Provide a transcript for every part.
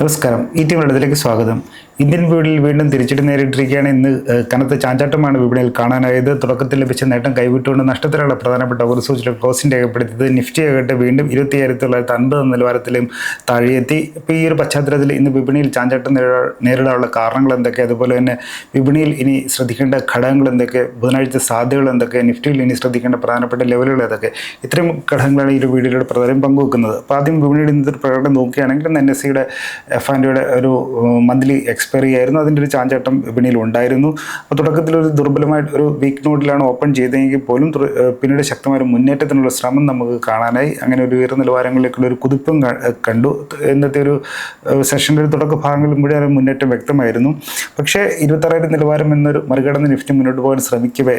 നമസ്കാരം. ഈ ടീം ഇടത്തിലേക്ക് സ്വാഗതം. ഇന്ത്യൻ വീടിൽ വീണ്ടും തിരിച്ചടി നേരിട്ടിരിക്കുകയാണ്. ഇന്ന് കനത്ത ചാഞ്ചാട്ടമാണ് വിപണിയിൽ കാണാനായത്. തുടക്കത്തിൽ ലഭിച്ച നേട്ടം കൈവിട്ടുകൊണ്ട് നഷ്ടത്തിലുള്ള പ്രധാനപ്പെട്ട ഒരു സൂചന ക്ലോസിംഗ് രേഖപ്പെടുത്തിയത്. നിഫ്റ്റി ആകട്ടെ വീണ്ടും ഇരുപത്തി ആയിരത്തി തൊള്ളായിരത്തി അൻപത് നിലവാരത്തിലും താഴെയെത്തി. ഇപ്പോൾ ഈ ഒരു പശ്ചാത്തലത്തിൽ ഇന്ന് വിപണിയിൽ ചാഞ്ചാട്ടം നേരിടാ- നേരിടാനുള്ള കാരണങ്ങൾ എന്തൊക്കെ? അതുപോലെ തന്നെ വിപണിയിൽ ഇനി ശ്രദ്ധിക്കേണ്ട ഘടകങ്ങൾ എന്തൊക്കെ? ബുധനാഴ്ച സാധ്യതകൾ എന്തൊക്കെ? നിഫ്റ്റിയിൽ ഇനി ശ്രദ്ധിക്കേണ്ട പ്രധാനപ്പെട്ട ലെവലുകൾ ഏതൊക്കെ? ഇത്തരം ഘടകങ്ങളാണ് ഈ ഒരു വീഡിയോയുടെ പ്രധാനം പങ്കുവെക്കുന്നത്. അപ്പോൾ ആദ്യം വിപണിയുടെ ഇന്നത്തെ പ്രകടനം നോക്കുകയാണെങ്കിൽ എൻ എസ് സിയുടെ എഫ് ആൻഡിയുടെ ഒരു മന്ത്ലി എക്സ്പയറി ആയിരുന്നു. അതിന്റെ ഒരു ചാഞ്ചാട്ടം വിപണിയിൽ ഉണ്ടായിരുന്നു. തുടക്കത്തിൽ ഒരു ദുർബലമായിട്ട് ഒരു വീക്ക് നോട്ടിലാണ് ഓപ്പൺ ചെയ്തതെങ്കിൽ പോലും പിന്നീട് ശക്തമായ ഒരു മുന്നേറ്റത്തിനുള്ള ശ്രമം നമുക്ക് കാണാനായി. അങ്ങനെ ഒരു ഉയർന്ന നിലവാരങ്ങളിലേക്കുള്ള ഒരു കുതിപ്പും കണ്ടു. ഇന്നത്തെ ഒരു സെഷന്റെ ഒരു തുടക്ക ഭാഗങ്ങളിൽ മുഴുവൻ മുന്നേറ്റം വ്യക്തമായിരുന്നു. പക്ഷേ ഇരുപത്താറായിരം നിലവാരം എന്നൊരു മറികടന്ന് നിഫ്റ്റി മുന്നോട്ട് പോകാൻ ശ്രമിക്കവേ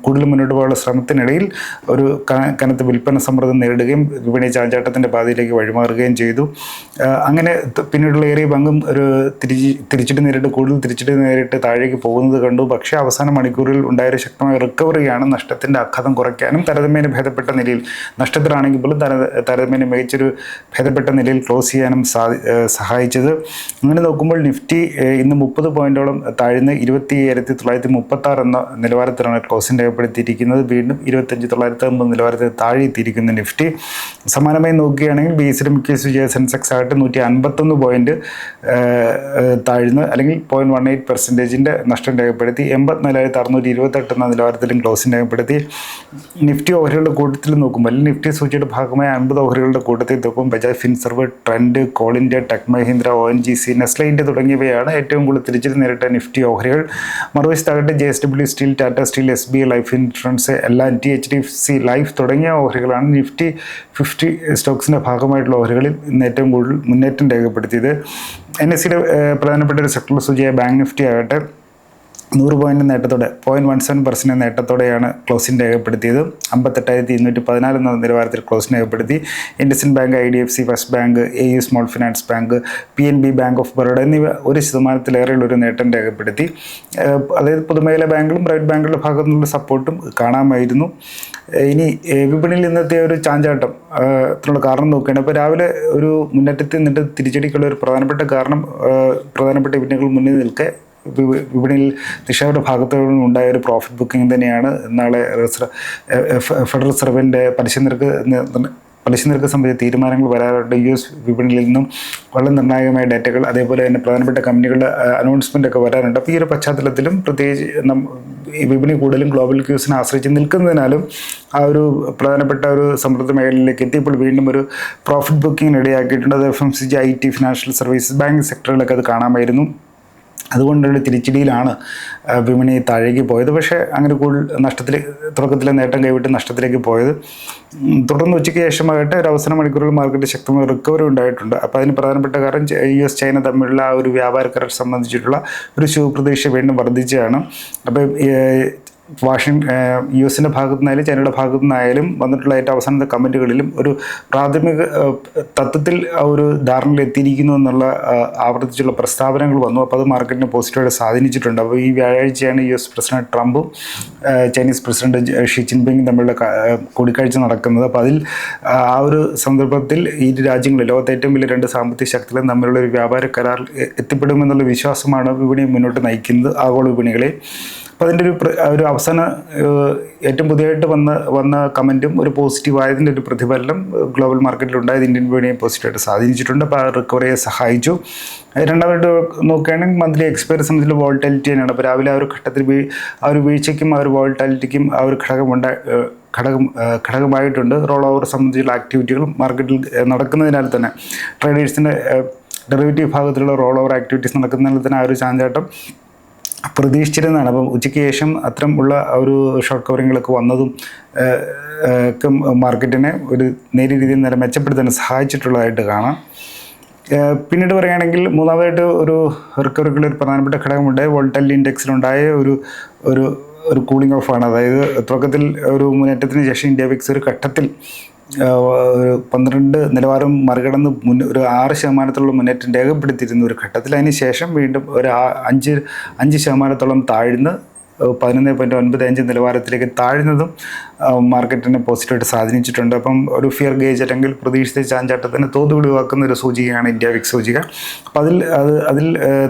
കൂടുതൽ മുന്നോട്ട് പോകാനുള്ള ശ്രമത്തിനിടയിൽ ഒരു കനത്ത വിൽപ്പന സമ്മർദ്ദം നേരിടുകയും വിപണി ചാഞ്ചാട്ടത്തിന്റെ പാതയിലേക്ക് വഴിമാറുകയും ചെയ്തു. അങ്ങനെ പിന്നീടുള്ള ഏറിയ പങ്കും ഒരു തിരിച്ച് തിരിച്ചിട്ട് നേരിട്ട് കൂടുതൽ തിരിച്ചിട്ട് നേരിട്ട് താഴേക്ക് പോകുന്നത് കണ്ടു. പക്ഷേ അവസാന മണിക്കൂറിൽ ഉണ്ടായ ഒരു ശക്തമായ റിക്കവറിയാണ് നഷ്ടത്തിന്റെ ആഘാതം കുറയ്ക്കാനും താരതമ്യേന ഭേദപ്പെട്ട നിലയിൽ. നഷ്ടത്തിലാണെങ്കിൽ പോലും താര- താരതമ്യേന മികച്ചൊരു ഭേദപ്പെട്ട നിലയിൽ ക്ലോസ് ചെയ്യാനും സഹായിച്ചത്. അങ്ങനെ നോക്കുമ്പോൾ നിഫ്റ്റി ഇന്ന് മുപ്പത് പോയിന്റോളം താഴ്ന്ന് ഇരുപത്തി ഏഴായിരത്തി തൊള്ളായിരത്തി മുപ്പത്താറ് എന്ന നിലവാരത്തിലാണ് ക്ലോസിംഗ് രേഖപ്പെടുത്തിയിരിക്കുന്നത് വീണ്ടും ഇരുപത്തഞ്ച് തൊള്ളായിരത്തി അമ്പത് നിലവാരത്തിൽ താഴെ എത്തിയിരിക്കുന്നു നിഫ്റ്റി. സമാനമായി നോക്കുകയാണെങ്കിൽ B S D J Sensex ആയിട്ട് നൂറ്റി അൻപത്തൊന്ന് പോയിന്റ് താഴ്ന്ന് അല്ലെങ്കിൽ പോയിന്റ് വൺ എയ്റ്റ് പെർസെന്റേജിന്റെ നഷ്ടം രേഖപ്പെടുത്തി എൺപത്തിനാലായിരത്തി അറുന്നൂറ്റി ഇരുപത്തെട്ട് എന്ന നിലവാരത്തിലും ക്ലോസിംഗ് രേഖപ്പെടുത്തി. നിഫ്റ്റി ഓഹരികളുടെ കൂട്ടത്തിൽ നോക്കുമ്പോൾ അല്ലെങ്കിൽ നിഫ്റ്റി സൂചിയുടെ ഭാഗമായ അൻപത് ഓഹരികളുടെ കൂട്ടത്തിൽ നോക്കുമ്പോൾ Bajaj Finserv Trent Coal India Tech Mahindra O N G C Nestle India തുടങ്ങിയവയാണ് ഏറ്റവും കൂടുതൽ തിരിച്ചിൽ നേരിട്ട നിഫ്റ്റി ഓഹരികൾ. മറുവശത്താകട്ടെ J S W Steel Tata Steel S B I Life Insurance എല്ലാ T H D F C Life തുടങ്ങിയ ഓഹരികളാണ് Nifty fifty സ്റ്റോക്സിന്റെ ഭാഗമായിട്ടുള്ള ഓഹരികളിൽ ഇന്ന് ഏറ്റവും കൂടുതൽ മുന്നേറ്റം രേഖപ്പെടുത്തിയത്. എൻ എസ് സിയുടെ പ്രധാനപ്പെട്ട ഒരു സെക്ടർ സൂചിയായ ബാങ്ക് നിഫ്റ്റി ആകട്ടെ നൂറ് പോയിന്റ് നേട്ടത്തോടെ പോയിന്റ് വൺ സെവൻ പെർസെന്റ് നേട്ടത്തോടെയാണ് ക്ലോസിംഗ് രേഖപ്പെടുത്തിയത്. അമ്പത്തെട്ടായിരത്തി ഇരുന്നൂറ്റി പതിനാല് എന്ന നിലവാരത്തിൽ ക്ലോസിംഗ് രേഖപ്പെടുത്തി. IndusInd Bank I D F C First Bank A U Small Finance Bank P N B Bank of Baroda എന്നിവ ഒരു ശതമാനത്തിലേറെയുള്ള ഒരു നേട്ടം രേഖപ്പെടുത്തി. അതായത് പൊതുമേഖലാ ബാങ്കുകളും പ്രൈവറ്റ് ബാങ്കുകളുടെ ഭാഗത്തു നിന്നുള്ള സപ്പോർട്ടും കാണാമായിരുന്നു. ഇനി വിപണിയിൽ ഇന്നത്തെ ഒരു ചാഞ്ചാട്ടം ഏഹ് ത്തിനുള്ള കാരണം നോക്കുകയാണ്. അപ്പോൾ രാവിലെ ഒരു മുന്നേറ്റത്തിൽ നിന്നിട്ട് തിരിച്ചടിക്കുള്ള ഒരു പ്രധാനപ്പെട്ട കാരണം പ്രധാനപ്പെട്ട വിപണികൾ മുന്നിൽ നിൽക്കെ വിപണിയിൽ നിക്ഷേപയുടെ ഭാഗത്തു നിന്നും ഉണ്ടായ ഒരു പ്രോഫിറ്റ് ബുക്കിംഗ് തന്നെയാണ്. നാളെ ഫെഡറൽ റിസർവിന്റെ പലിശ നിരക്ക് പലിശ നിരക്ക് സംബന്ധിച്ച തീരുമാനങ്ങൾ വരാറുണ്ട്. യു എസ് വിപണിയിൽ നിന്നും വളരെ നിർണായകമായ ഡേറ്റകൾ അതേപോലെ തന്നെ പ്രധാനപ്പെട്ട കമ്പനികളുടെ അനൗൺസ്മെന്റ് ഒക്കെ വരാറുണ്ട്. അപ്പോൾ ഈ ഒരു പശ്ചാത്തലത്തിലും പ്രത്യേകിച്ച് നം വിപണി കൂടുതലും ഗ്ലോബൽ ക്യൂസിനെ ആശ്രയിച്ച് നിൽക്കുന്നതിനാലും ആ ഒരു പ്രധാനപ്പെട്ട ഒരു സമൃദ്ധ മേഖലയിലേക്ക് എത്തിയപ്പോൾ വീണ്ടും ഒരു പ്രോഫിറ്റ് ബുക്കിംഗ് ഇടയാക്കിയിട്ടുണ്ട്. അത് F M C G I T financial services banking സെക്ടറുകളൊക്കെ അത് കാണാമായിരുന്നു. അതുകൊണ്ടുള്ള തിരിച്ചടിയിലാണ് വിപണി താഴേക്ക് പോയത്. പക്ഷേ അങ്ങനെ കൂടുതൽ നഷ്ടത്തിൽ തുടക്കത്തിലെ നേട്ടം കൈവിട്ട് നഷ്ടത്തിലേക്ക് പോയത്. തുടർന്ന് ഉച്ചയ്ക്ക് ശേഷമാകട്ടെ ഒരു അവസര മണിക്കൂറിൽ മാർക്കറ്റ് ശക്തമായ റിക്കവറി ഉണ്ടായിട്ടുണ്ട്. അപ്പോൾ അതിന് പ്രധാനപ്പെട്ട കാരണം യു എസ് ചൈന തമ്മിലുള്ള ആ ഒരു വ്യാപാര കരാർ സംബന്ധിച്ചിട്ടുള്ള ഒരു ശുഭപ്രതീക്ഷ വീണ്ടും വർദ്ധിച്ചതാണ്. അപ്പോൾ വാഷിംഗ് യു എസിന്റെ ഭാഗത്തു നിന്നായാലും ചൈനയുടെ ഭാഗത്തു നിന്നായാലും വന്നിട്ടുള്ള ഏറ്റവും അവസാനത്തെ കമന്റുകളിലും ഒരു പ്രാഥമിക തത്വത്തിൽ ഒരു ധാരണയിൽ എത്തിയിരിക്കുന്നു എന്നുള്ള ആവർത്തിച്ചുള്ള പ്രസ്താവനകൾ വന്നു. അപ്പോൾ അത് മാർക്കറ്റിനെ പോസിറ്റീവായിട്ട് സ്വാധീനിച്ചിട്ടുണ്ട്. അപ്പോൾ ഈ വ്യാഴാഴ്ചയാണ് യു എസ് പ്രസിഡന്റ് ട്രംപും ചൈനീസ് പ്രസിഡന്റ് ഷി ജിൻപിങ് തമ്മിലുള്ള കൂടിക്കാഴ്ച നടക്കുന്നത്. അപ്പോൾ അതിൽ ആ ഒരു സന്ദർഭത്തിൽ ഈ രാജ്യങ്ങളിൽ ലോകത്തെ ഏറ്റവും വലിയ രണ്ട് സാമ്പത്തിക ശക്തികളും തമ്മിലുള്ള ഒരു വ്യാപാര കരാർ എത്തിപ്പെടുമെന്നുള്ള വിശ്വാസമാണ് വിപണി മുന്നോട്ട് നയിക്കുന്നത്. ആഗോള വിപണികളെ അപ്പോൾ അതിന്റെ ഒരു ഒരു അവസാന ഏറ്റവും പുതിയതായിട്ട് വന്ന വന്ന കമന്റും ഒരു പോസിറ്റീവ് ആയതിന്റെ ഒരു പ്രതിഫലനം ഗ്ലോബൽ മാർക്കറ്റിൽ ഉണ്ടായത് ഇന്ത്യൻ വിപണിയെ പോസിറ്റീവായിട്ട് സ്വാധീനിച്ചിട്ടുണ്ട്. അപ്പോൾ ആ റിക്കവറിയെ സഹായിച്ചു. രണ്ടാമതായിട്ട് നോക്കുകയാണെങ്കിൽ മന്ത്ലി എക്സ്പയറി സംബന്ധിച്ച് വോൾട്ടാലിറ്റി തന്നെയാണ്. അപ്പോൾ രാവിലെ ആ ഒരു ഘട്ടത്തിൽ ആ ഒരു വീഴ്ചയ്ക്കും ആ ഒരു വോൾട്ടാലിറ്റിക്കും ആ ഒരു ഘടകം ഉണ്ട് ഘടകം ഘടകമായിട്ടുണ്ട്. റോൾ ഓവർ സംബന്ധിച്ചുള്ള ആക്ടിവിറ്റികൾ മാർക്കറ്റിൽ നടക്കുന്നതിനാൽ തന്നെ. ട്രേഡേഴ്സിന്റെ ഡെറിവേറ്റീവ് ഭാഗത്തിലുള്ള റോൾ ഓവർ ആക്ടിവിറ്റീസ് നടക്കുന്നതിനാൽ തന്നെ ആ ഒരു ചാഞ്ചാട്ടം പ്രതീക്ഷിച്ചിരുന്നതാണ്. അപ്പം ഉച്ചയ്ക്ക് ശേഷം അത്തരം ഉള്ള ഒരു ഷോർട്ട് കവറിങ്ങുകളൊക്കെ വന്നതും ഒക്കെ മാർക്കറ്റിനെ ഒരു നേരിയ രീതിയിൽ നില മെച്ചപ്പെടുത്താൻ സഹായിച്ചിട്ടുള്ളതായിട്ട് കാണാം. പിന്നീട് പറയുകയാണെങ്കിൽ മൂന്നാമതായിട്ട് ഒരു റിക്കവറിക്കുള്ള ഒരു പ്രധാനപ്പെട്ട ഘടകമുണ്ട്. വോൾട്ടൽ ഇൻഡെക്സിലുണ്ടായ ഒരു ഒരു ഒരു കൂളിംഗ് ഓഫാണ്. അതായത് തുടക്കത്തിൽ ഒരു മുന്നേറ്റത്തിന് ശേഷം ഇന്ത്യ വിക്സ് ഒരു ഘട്ടത്തിൽ ഒരു പന്ത്രണ്ട് നിലവാരം മറികടന്ന് മുൻ ഒരു ആറ് ശതമാനത്തോളം മുന്നേറ്റം രേഖപ്പെടുത്തിയിരുന്ന ഒരു ഘട്ടത്തിൽ അതിന് ശേഷം വീണ്ടും ഒരു അഞ്ച് അഞ്ച് ശതമാനത്തോളം താഴ്ന്ന് പതിനൊന്ന് പോയിന്റ് ഒൻപത് അഞ്ച് നിലവാരത്തിലേക്ക് താഴ്ന്നതും മാർക്കറ്റിനെ പോസിറ്റീവായിട്ട് സ്വാധീനിച്ചിട്ടുണ്ട്. അപ്പം ഒരു ഫിയർ ഗേജ് അല്ലെങ്കിൽ പ്രതീക്ഷിച്ച ചാഞ്ചാട്ടത്തിന് തോത് ഒഴിവാക്കുന്ന ഒരു സൂചികയാണ് ഇന്ത്യ വിക്സ് സൂചിക. അപ്പോൾ അതിൽ അത് അതിൽ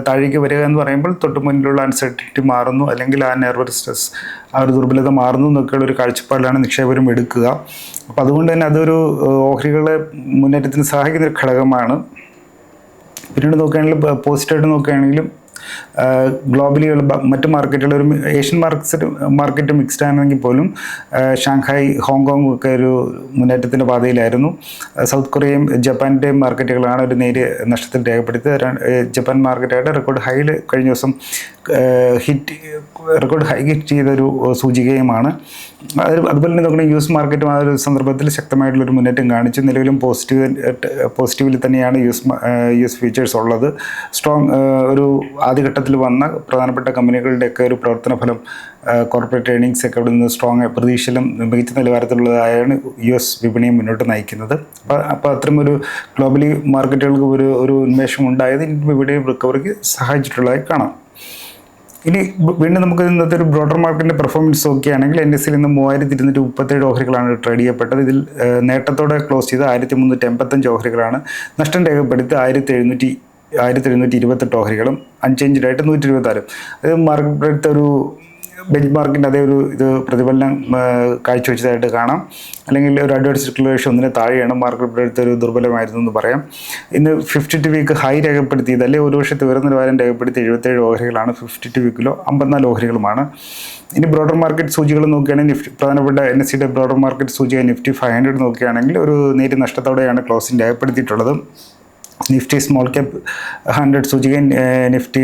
താഴേക്ക് വരിക എന്ന് പറയുമ്പോൾ തൊട്ട് മുന്നിലുള്ള അൺസർട്ടിറ്റി മാറുന്നു അല്ലെങ്കിൽ ആ നെർവസ് സ്ട്രെസ് ആ ഒരു ദുർബലത മാറുന്നു എന്നൊക്കെയുള്ള ഒരു കാഴ്ചപ്പാടിലാണ് നിക്ഷേപരും എടുക്കുക. അപ്പോൾ അതുകൊണ്ട് തന്നെ അതൊരു ഓഹരികളെ മുന്നേറ്റത്തിന് സഹായിക്കുന്ന ഒരു ഘടകമാണ്. പിന്നീട് നോക്കുകയാണെങ്കിൽ പോസിറ്റീവായിട്ട് നോക്കുകയാണെങ്കിലും ഗ്ലോബലി ഉള്ള ബ- മറ്റ് മാർക്കറ്റുകൾ ഒരു ഏഷ്യൻ മാർക്കറ്റ് മാർക്കറ്റ് മിക്സ്ഡ് ആണെങ്കിൽ പോലും ഷാങ്ഹായ് ഹോങ്കോങ് ഒക്കെ ഒരു മുന്നേറ്റത്തിന്റെ പാതയിലായിരുന്നു. സൗത്ത് കൊറിയയും ജപ്പാന്റെയും മാർക്കറ്റുകളാണ് ഒരു നേരിയ നഷ്ടത്തിൽ രേഖപ്പെടുത്തിയത്. ജപ്പാൻ മാർക്കറ്റായിട്ട് റെക്കോർഡ് ഹൈയിൽ കഴിഞ്ഞ ദിവസം ഹിറ്റ് റെക്കോർഡ് ഹൈ ഹിറ്റ് ചെയ്തൊരു സൂചികയുമാണ്. അത് അതുപോലെ തന്നെ നോക്കണ യു എസ് മാർക്കറ്റും ആ ഒരു സന്ദർഭത്തിൽ ശക്തമായിട്ടുള്ളൊരു മുന്നേറ്റം കാണിച്ചു. നിലവിലും പോസിറ്റീവ് പോസിറ്റീവിൽ തന്നെയാണ് U S U S futures ഉള്ളത്. സ്ട്രോങ് ഒരു ആദ്യഘട്ടത്തിൽ വന്ന പ്രധാനപ്പെട്ട കമ്പനികളുടെയൊക്കെ ഒരു പ്രവർത്തന ഫലം കോർപ്പറേറ്റ് ഏണിങ്സ് ഒക്കെ അവിടെ നിന്ന് സ്ട്രോങ് പ്രതീക്ഷയിലും മികച്ച നിലവാരത്തിലുള്ളതായാണ് യു എസ് വിപണിയെ മുന്നോട്ട് നയിക്കുന്നത്. അപ്പോൾ അപ്പോൾ ഒരു ഗ്ലോബലി മാർക്കറ്റുകൾക്ക് ഒരു ഒരു ഉന്മേഷം ഉണ്ടായത് ഇന്ത്യൻ വിപണി റിക്കവറിക്ക് സഹായിച്ചിട്ടുള്ളതായി കാണാം. ഇനി വീണ്ടും നമുക്ക് ഇന്നത്തെ ഒരു ബ്രോഡർ മാർക്കറ്റിന്റെ പെർഫോമൻസ് നോക്കുകയാണെങ്കിൽ എൻ എസ് സിയിൽ ഇന്ന് മൂവായിരത്തി ഇരുന്നൂറ്റി മുപ്പത്തേഴ് ഓഹരികളാണ് ട്രേഡ് ചെയ്യപ്പെട്ടത്. ഇതിൽ നേട്ടത്തോടെ ക്ലോസ് ചെയ്ത് ആയിരത്തി മുന്നൂറ്റി എൺപത്തഞ്ച് ഓഹരികളാണ് നഷ്ടം രേഖപ്പെടുത്തി ആയിരത്തി എഴുന്നൂറ്റി ആയിരത്തി എഴുന്നൂറ്റി ഇരുപത്തെട്ട് ഓഹരികളും അൺചേഞ്ച്ഡ് ആയിട്ട് നൂറ്റി ഇരുപത്താറും അത് മാർക്കറ്റ് ഒരു ബെഞ്ച് മാർക്കിന്റെ അതേ ഒരു ഇത് പ്രതിഫലനം കാഴ്ചവെച്ചതായിട്ട് കാണാം. അല്ലെങ്കിൽ ഒരു അഡ്വാൻസ് സർക്കുലേഷൻ ഒന്നിന് താഴെയാണ് മാർക്കറ്റ് എടുത്ത ഒരു ദുർബലമായിരുന്നു എന്ന് പറയാം. ഇന്ന് ഫിഫ്റ്റി ടു വീക്ക് ഹൈ രേഖപ്പെടുത്തിയത് അല്ലെങ്കിൽ ഒരു വർഷത്തെ ഉയർന്ന നിലവാരം രേഖപ്പെടുത്തി എഴുപത്തേഴ് ഓഹരികളാണ് ഫിഫ്റ്റി ടു വീക്കിലോ അമ്പത്തിനാല് ഓഹരികളുമാണ്. ഇനി ബ്രോഡർ മാർക്കറ്റ് സൂചികൾ നോക്കുകയാണെങ്കിൽ നിഫ്റ്റി പ്രധാനപ്പെട്ട എൻ എസ് സിയുടെ ബ്രോഡർ മാർക്കറ്റ് സൂചിക നിഫ്റ്റി ഫൈവ് ഹൺഡ്രഡ് നോക്കുകയാണെങ്കിൽ ഒരു നേരിയ നഷ്ടത്തോടെയാണ് ക്ലോസിംഗ് രേഖപ്പെടുത്തിയിട്ടുള്ളത്. നിഫ്റ്റി സ്മോൾ ക്യാപ്പ് ഹൺഡ്രഡ് സൂചികയും നിഫ്റ്റി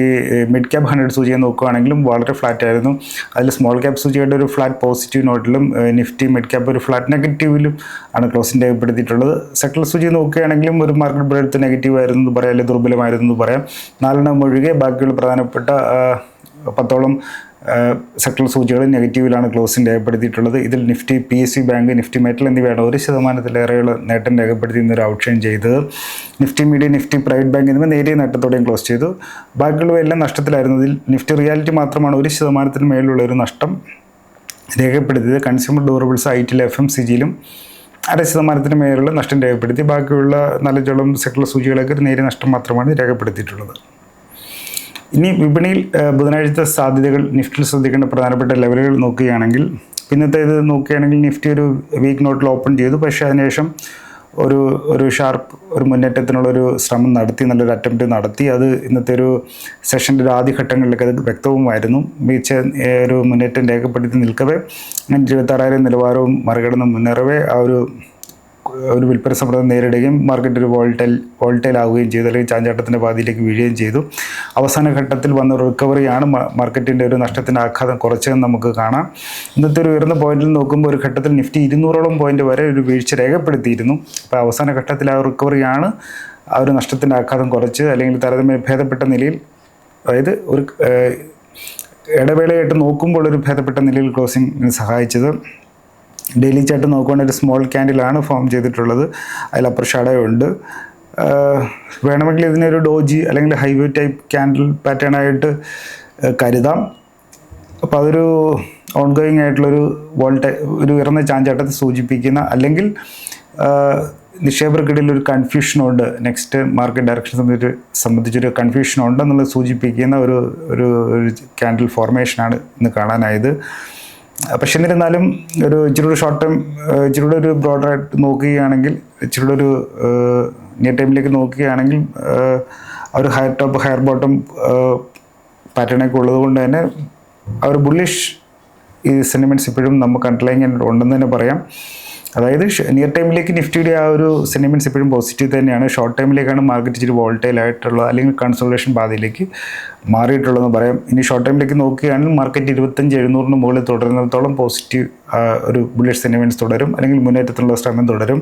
മിഡ് ക്യാപ്പ് ഹൺഡ്രഡ് സൂചിക നോക്കുകയാണെങ്കിലും വളരെ ഫ്ലാറ്റ് ആയിരുന്നു. അതിൽ സ്മോൾ ക്യാപ്പ് സൂചികയുടെ ഒരു ഫ്ലാറ്റ് പോസിറ്റീവ് നോട്ടിലും നിഫ്റ്റി മിഡ് ക്യാപ്പ് ഒരു ഫ്ലാറ്റ് നെഗറ്റീവിലും ആണ് ക്ലോസിംഗ് രേഖപ്പെടുത്തിയിട്ടുള്ളത്. സെക്ടർ സൂചിക നോക്കുകയാണെങ്കിലും ഒരു മാർക്കറ്റ് ബ്രെഡ്ത്ത് നെഗറ്റീവ് ആയിരുന്നു പറയാം അല്ലെങ്കിൽ ദുർബലമായിരുന്നു എന്ന് പറയാം. നാലെണ്ണം ഒഴികെ ബാക്കിയുള്ള പ്രധാനപ്പെട്ട പത്തോളം സെക്ടറൽ സൂചികൾ നെഗറ്റീവിലാണ് ക്ലോസിംഗ് രേഖപ്പെടുത്തിയിട്ടുള്ളത്. ഇതിൽ Nifty P S C bank Nifty metal എന്നിവയാണ് ഒരു ശതമാനത്തിലേറെയുള്ള നേട്ടം രേഖപ്പെടുത്തി ഇന്നൊരു ഔട്ട് ഷൈൻ ചെയ്തത്. Nifty media Nifty private bank എന്നിവ നേരിയ നേട്ടത്തോടെയും ക്ലോസ് ചെയ്തു. ബാക്കിയുള്ളവയെല്ലാം നഷ്ടത്തിലായിരുന്നു. ഇതിൽ നിഫ്റ്റി റിയാലിറ്റി മാത്രമാണ് ഒരു ശതമാനത്തിന് മേലുള്ള ഒരു നഷ്ടം രേഖപ്പെടുത്തിയത്. കൺസ്യൂമർ ഡ്യൂറബിൾസ് ഐ ടിയിൽ എഫ് എം സി ജിയിലും അര ശതമാനത്തിന് മേലുള്ള നഷ്ടം രേഖപ്പെടുത്തി. ബാക്കിയുള്ള നല്ല ജലം സെക്ടർ സൂചികളൊക്കെ ഒരു നേരിയ നഷ്ടം മാത്രമാണ് രേഖപ്പെടുത്തിയിട്ടുള്ളത്. ഇനി വിപണിയിൽ ബുധനാഴ്ച സാധ്യതകൾ നിഫ്റ്റിയിൽ ശ്രദ്ധിക്കേണ്ട പ്രധാനപ്പെട്ട ലെവലുകൾ നോക്കുകയാണെങ്കിൽ പിന്നത്തെ ഇത് നോക്കുകയാണെങ്കിൽ നിഫ്റ്റി ഒരു വീക്ക് നോട്ടിൽ ഓപ്പൺ ചെയ്തു. പക്ഷേ അതിനുശേഷം ഒരു ഒരു ഷാർപ്പ് ഒരു മുന്നേറ്റത്തിനുള്ളൊരു ശ്രമം നടത്തി നല്ലൊരു അറ്റംപ്റ്റ് നടത്തി. അത് ഇന്നത്തെ ഒരു സെഷന്റെ ഒരു ആദ്യഘട്ടങ്ങളിലൊക്കെ അത് വ്യക്തവുമായിരുന്നു. മികച്ച ഒരു മുന്നേറ്റം രേഖപ്പെടുത്തി നിൽക്കവേ ഇരുപത്താറായിരം നിലവാരവും മറികടന്ന് മുന്നേറവേ ആ ഒരു ഒരു വിൽപ്പന സമ്മർദ്ദം നേരിടുകയും മാർക്കറ്റ് ഒരു വോൾട്ടൈൽ വോൾട്ടൈൽ ആവുകയും ചെയ്തു അല്ലെങ്കിൽ ചാഞ്ചാട്ടത്തിന്റെ പാതിയിലേക്ക് വീഴുകയും ചെയ്തു. അവസാന ഘട്ടത്തിൽ വന്ന റിക്കവറിയാണ് മാർക്കറ്റിന്റെ ഒരു നഷ്ടത്തിന്റെ ആഘാതം കുറച്ചതെന്ന് നമുക്ക് കാണാം. ഇന്നത്തെ ഒരു ഉയർന്ന പോയിന്റിൽ നോക്കുമ്പോൾ ഒരു ഘട്ടത്തിൽ നിഫ്റ്റി ഇരുന്നൂറോളം പോയിന്റ് വരെ ഒരു വീഴ്ച രേഖപ്പെടുത്തിയിരുന്നു. അപ്പോൾ അവസാന ഘട്ടത്തിൽ ആ റിക്കവറിയാണ് ആ ഒരു നഷ്ടത്തിന്റെ ആഘാതം കുറച്ച് അല്ലെങ്കിൽ താരതമ്യം ഭേദപ്പെട്ട നിലയിൽ അതായത് ഒരു ഇടവേളയായിട്ട് നോക്കുമ്പോൾ ഒരു ഭേദപ്പെട്ട നിലയിൽ ക്ലോസിംഗ് സഹായിച്ചത്. ഡെയിലി ചാർട്ട് നോക്കുകയാണെങ്കിൽ ഒരു സ്മോൾ ക്യാൻഡിലാണ് ഫോം ചെയ്തിട്ടുള്ളത്. അതിൽ അപ്പർ ഷാഡോ ഉണ്ട്. വേണമെങ്കിൽ ഇതിനൊരു ഡോജി അല്ലെങ്കിൽ ഹൈവേ ടൈപ്പ് ക്യാൻഡിൽ പാറ്റേൺ ആയിട്ട് കരുതാം. അപ്പോൾ അതൊരു ഓൺഗോയിങ് ആയിട്ടുള്ളൊരു വോൾട്ട ഒരു ഉയർന്ന ചാഞ്ചാട്ടത്തെ സൂചിപ്പിക്കുന്ന അല്ലെങ്കിൽ നിക്ഷേപർക്കിടയിൽ ഒരു കൺഫ്യൂഷനുണ്ട് നെക്സ്റ്റ് മാർക്കറ്റ് ഡയറക്ഷൻ സംബന്ധിച്ച് സംബന്ധിച്ചൊരു കൺഫ്യൂഷൻ ഉണ്ടെന്നുള്ളത് സൂചിപ്പിക്കുന്ന ഒരു ഒരു ക്യാൻഡിൽ ഫോർമേഷനാണ് ഇന്ന് കാണാനായത്. പക്ഷെ എന്നിരുന്നാലും ഒരു ഇച്ചിരി ഒരു ഷോർട്ട് ടൈം ഇച്ചിരി കൂടെ ഒരു ബ്രോഡറായിട്ട് നോക്കുകയാണെങ്കിൽ ഇച്ചിരി കൂടെ ഒരു നിയർ ടൈമിലേക്ക് നോക്കുകയാണെങ്കിൽ ഒരു ഹയർ ടോപ്പ് ഹയർ ബോട്ടം പാറ്റേണൊക്കെ ഉള്ളത് കൊണ്ട് തന്നെ ആ ഒരു ബുള്ളിഷ് ഈ സെന്റിമെന്റ്സ് ഇപ്പോഴും നമുക്ക് അണ്ടർലൈൻ ഉണ്ടെന്ന് തന്നെ പറയാം. അതായത് നിയർ ടൈമിലേക്ക് നിഫ്റ്റിയുടെ ആ ഒരു സെന്റിമെന്റ്സ് എപ്പോഴും പോസിറ്റീവ് തന്നെയാണ്. ഷോർട്ട് ടൈമിലേക്കാണ് മാർക്കറ്റ് ഇച്ചിരി വോൾട്ടൈൽ ആയിട്ടുള്ള അല്ലെങ്കിൽ കൺസോൾട്ടേഷൻ പാതയിലേക്ക് മാറിയിട്ടുള്ളതെന്ന് പറയാം. ഇനി ഷോർട്ട് ടൈമിലേക്ക് നോക്കുകയാണെങ്കിൽ മാർക്കറ്റ് ഇരുപത്തഞ്ച് എഴുന്നൂറിന് മുകളിൽ തുടരുന്നിടത്തോളം പോസിറ്റീവ് ഒരു ബുള്ളറ്റ് സെന്റിമെന്റ്സ് തുടരും. അല്ലെങ്കിൽ മുന്നേറ്റത്തിലുള്ള ശ്രമം തുടരും.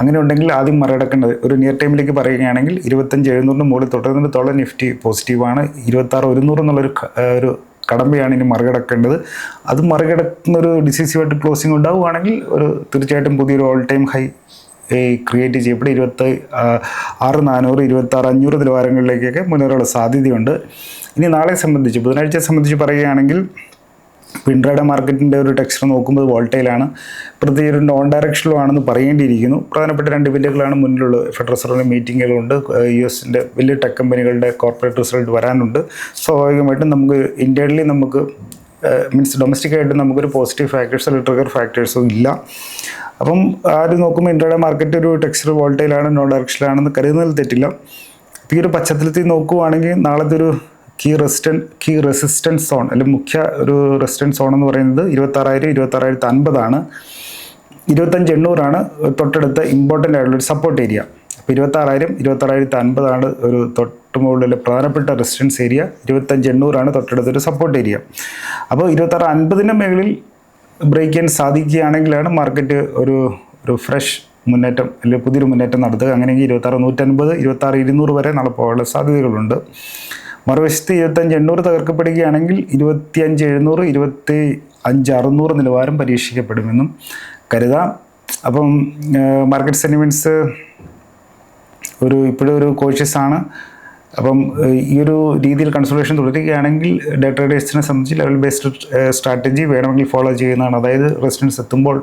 അങ്ങനെ ഉണ്ടെങ്കിൽ ആദ്യം മറികടക്കേണ്ടത് ഒരു നിയർ ടൈമിലേക്ക് പറയുകയാണെങ്കിൽ ഇരുപത്തഞ്ച് എഴുന്നൂറിന് മുകളിൽ തുടരുന്നിടത്തോളം നിഫ്റ്റി പോസിറ്റീവാണ് ഇരുപത്താറ് ഒരുന്നൂറ് എന്നുള്ളൊരു ഒരു കടമ്പയാണ് ഇനി മറികടക്കേണ്ടത്. അത് മറികടക്കുന്ന ഒരു ഡിസിസീവായിട്ട് ക്ലോസിംഗ് ഉണ്ടാവുകയാണെങ്കിൽ ഒരു തീർച്ചയായിട്ടും പുതിയൊരു ഓൾ ടൈം ഹൈ ക്രിയേറ്റ് ചെയ്യപ്പെടും. ഇരുപത്തി ആറ് നാനൂറ് ഇരുപത്തി ആറ് അഞ്ഞൂറ് നിലവാരങ്ങളിലേക്കൊക്കെ മുന്നേറാനുള്ള സാധ്യതയുണ്ട്. ഇനി നാളെ സംബന്ധിച്ച് ബുധനാഴ്ചയെ സംബന്ധിച്ച് പറയുകയാണെങ്കിൽ പിൻട്രയുടെ മാർക്കറ്റിന്റെ ഒരു ടെക്സ്ചർ നോക്കുമ്പോൾ വോൾട്ടൈലാണ് പ്രത്യേകിച്ച് ഒരു നോൺ ഡയറക്ഷനിലും ആണെന്ന് പറയേണ്ടിയിരിക്കുന്നു. പ്രധാനപ്പെട്ട രണ്ട് ബില്ലുകളാണ് മുന്നിലുള്ളത് ഫെഡറൽ റിസർവിന്റെ മീറ്റിങ്ങുകളുണ്ട് യു എസിന്റെ വലിയ ടെക് കമ്പനികളുടെ കോർപ്പറേറ്റ് റിസൾട്ട് വരാനുണ്ട്. സ്വാഭാവികമായിട്ടും നമുക്ക് ഇന്ത്യയിലെ നമുക്ക് മീൻസ് ഡൊമസ്റ്റിക്കായിട്ട് നമുക്കൊരു പോസിറ്റീവ് ഫാക്ടേഴ്സ് ഫാക്ടേഴ്സോ ട്രിഗർ ഫാക്ടേഴ്സോ ഇല്ല. അപ്പം ആര് നോക്കുമ്പോൾ ഇന്ത്യയുടെ മാർക്കറ്റ് ഒരു ടെക്സ്ചർ വോൾട്ടൈലാണ് നോൺ ഡയറക്ഷനിലാണെന്ന് കരുതുന്നതിൽ തെറ്റില്ല. ഈ ഒരു പശ്ചാത്തലത്തിൽ നോക്കുവാണെങ്കിൽ നാളത്തെ ഒരു key resistance key resistance zone അല്ലെങ്കിൽ മുഖ്യ ഒരു റെസിസ്റ്റൻസ് സോൺ എന്ന് പറയുന്നത് ഇരുപത്താറായിരം ഇരുപത്താറായിരത്തി അൻപതാണ്. ഇരുപത്തഞ്ച് എണ്ണൂറാണ് തൊട്ടടുത്ത ഇമ്പോർട്ടന്റ് ആയിട്ടുള്ള ഒരു സപ്പോർട്ട് ഏരിയ അപ്പോൾ ഇരുപത്താറായിരം ഇരുപത്താറായിരത്തി അൻപതാണ് ഒരു തൊട്ട് മുകളിലെ പ്രധാനപ്പെട്ട റെസിസ്റ്റൻസ് ഏരിയ ഇരുപത്തഞ്ച് എണ്ണൂറാണ് തൊട്ടടുത്തൊരു സപ്പോർട്ട് ഏരിയ അപ്പോൾ ഇരുപത്താറ് അൻപതിന്റെ മേളിൽ ബ്രേക്ക് ചെയ്യാൻ സാധിക്കുകയാണെങ്കിലാണ് മാർക്കറ്റ് ഒരു ഒരു ഫ്രഷ് മുന്നേറ്റം അല്ലെങ്കിൽ പുതിയൊരു മുന്നേറ്റം നടത്തുക. അങ്ങനെയെങ്കിൽ ഇരുപത്താറ് നൂറ്റൻപത് ഇരുപത്താറ് ഇരുന്നൂറ് വരെ നാളെ സാധ്യതകളുണ്ട്. മറുവശത്ത് ഇരുപത്തഞ്ച് എണ്ണൂറ് തകർക്കപ്പെടുകയാണെങ്കിൽ ഇരുപത്തിയഞ്ച് എഴുന്നൂറ് ഇരുപത്തി അഞ്ച് അറുന്നൂറ് നിലവാരം പരീക്ഷിക്കപ്പെടുമെന്നും കരുതാം. അപ്പം മാർക്കറ്റ് സെന്റിമെന്റ്സ് ഒരു ഇപ്പോഴും ഒരു കോഷ്യസ് ആണ്. അപ്പം ഈ ഒരു രീതിയിൽ കൺസൾട്ടേഷൻ തുടരുകയാണെങ്കിൽ ഡേ ട്രേഡേഴ്സിനെ സംബന്ധിച്ച് ലെവൽ ബേസ്ഡ് സ്ട്രാറ്റജി വേണമെങ്കിൽ ഫോളോ ചെയ്യുന്നതാണ്. അതായത് റെസിഡൻസ് എത്തുമ്പോൾ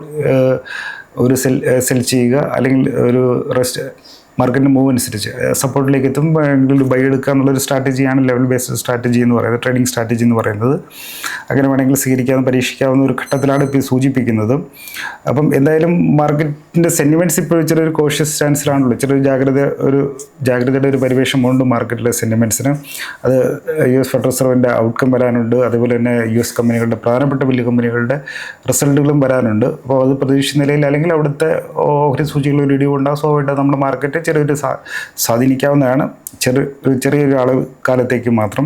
ഒരു സെൽ സെൽ ചെയ്യുക അല്ലെങ്കിൽ ഒരു റെസ്റ്റ് മാർക്കറ്റിന്റെ മൂവ് അനുസരിച്ച്. സപ്പോർട്ടിലേക്ക് എത്തുമ്പോൾ ബൈ എടുക്കുക എന്നുള്ളൊരു സ്ട്രാറ്റജിയാണ് ലെവൽ ബേസ്ഡ് സ്ട്രാറ്റജി എന്ന് പറയുന്നത് ട്രേഡിംഗ് സ്ട്രാറ്റജി എന്ന് പറയുന്നത്. അങ്ങനെ വേണമെങ്കിൽ സ്വീകരിക്കാവുന്ന പരീക്ഷിക്കാവുന്ന ഒരു ഘട്ടത്തിലാണ് ഇപ്പോൾ സൂചിപ്പിക്കുന്നത്. അപ്പം എന്തായാലും മാർക്കറ്റിന്റെ സെന്റിമെന്റ്സ് ഇപ്പോൾ ചെറിയൊരു കോഷ്യസ് സ്റ്റാൻസിലാണല്ലോ ചെറിയൊരു ജാഗ്രത ഒരു ജാഗ്രതയുടെ ഒരു പരിവേഷമുണ്ട് മാർക്കറ്റിലെ സെന്റിമെന്റ്സിന് അത് യു എസ് ഫെഡറൽ റിസർവിന്റെ ഔട്ട്കം വരാനുണ്ട്. അതുപോലെ തന്നെ യു എസ് കമ്പനികളുടെ പ്രധാനപ്പെട്ട വലിയ കമ്പനികളുടെ റിസൾട്ടുകളും വരാനുണ്ട്. അപ്പോൾ അത് പ്രതീക്ഷിച്ച നിലയിൽ അല്ലെങ്കിൽ അവിടുത്തെ ഓഹരി സൂചികളിൽ ഒരു ഇടിവുണ്ടാകും സ്വാഭാവികമായിട്ട് നമ്മുടെ മാർക്കറ്റ് ചെറിയൊരു സ്വാ സ്വാധീനിക്കാവുന്നതാണ്. ചെറു ചെറിയൊരു അളവ് കാലത്തേക്ക് മാത്രം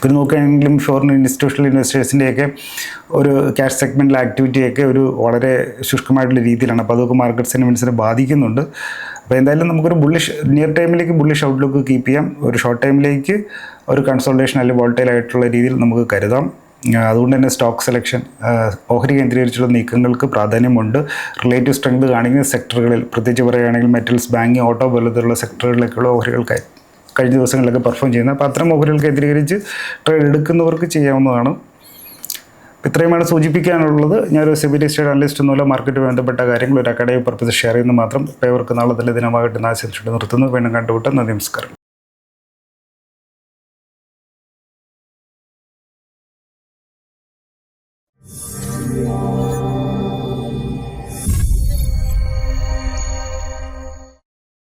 പിന്നെ നോക്കുകയാണെങ്കിലും ഫോറിൻ ഇൻസ്റ്റിറ്റ്യൂഷണൽ ഇൻവെസ്റ്റേഴ്സിന്റെയൊക്കെ ഒരു ക്യാഷ് സെഗ്മെന്റിലെ ആക്ടിവിറ്റിയൊക്കെ ഒരു വളരെ ശുഷ്കമായിട്ടുള്ള രീതിയിലാണ്. അപ്പോൾ അതൊക്കെ മാർക്കറ്റ് സെന്റിമെൻസിനെ ബാധിക്കുന്നുണ്ട്. അപ്പോൾ എന്തായാലും നമുക്കൊരു ബുള്ളിഷ് നിയർ ടൈമിലേക്ക് ബുള്ളിഷ് ഔട്ട്ലുക്ക് കീപ്പ് ചെയ്യാം. ഒരു ഷോർട്ട് ടൈമിലേക്ക് ഒരു കൺസോൾട്ടേഷൻ അല്ലെങ്കിൽ വോൾട്ടൈൽ ആയിട്ടുള്ള രീതിയിൽ നമുക്ക് കരുതാം. അതുകൊണ്ട് തന്നെ സ്റ്റോക്ക് സെലക്ഷൻ ഓഹരി കേന്ദ്രീകരിച്ചുള്ള നീക്കങ്ങൾക്ക് പ്രാധാന്യമുണ്ട്. റിലേറ്റീവ് സ്ട്രെങ്ത് കാണിക്കുന്ന സെക്ടറുകളിൽ പ്രത്യേകിച്ച് പറയുകയാണെങ്കിൽ മെറ്റൽസ് ബാങ്കിങ് ഓട്ടോ പോലത്തുള്ള സെക്ടറുകളിലേക്കുള്ള ഓഹരികൾക്കായി. കഴിഞ്ഞ ദിവസങ്ങളിലൊക്കെ പെർഫോം ചെയ്യുന്നത്. അപ്പോൾ അത്തരം ഓഹരികൾ കേന്ദ്രീകരിച്ച് ട്രേഡ് എടുക്കുന്നവർക്ക് ചെയ്യാവുന്നതാണ്. ഇത്രയുമാണ് സൂചിപ്പിക്കാനുള്ളത്. ഞാനൊരു സിബി ലിസ്റ്റഡ് അനലിസ്റ്റ് എന്നുള്ള മാർക്കറ്റ് ബന്ധപ്പെട്ട കാര്യങ്ങൾ ഒരു അക്കാഡമിക് പർപ്പസ് ഷെയർ ചെയ്യുന്നത് മാത്രം. ഇപ്പോൾ ഇവർക്ക് നാളെ തന്നെ ദിനമാകട്ടെ ആശംസിച്ചിട്ട് നിർത്തുന്നു. വീണ്ടും കണ്ടുവിട്ട് നന്ദി നമസ്കാരം.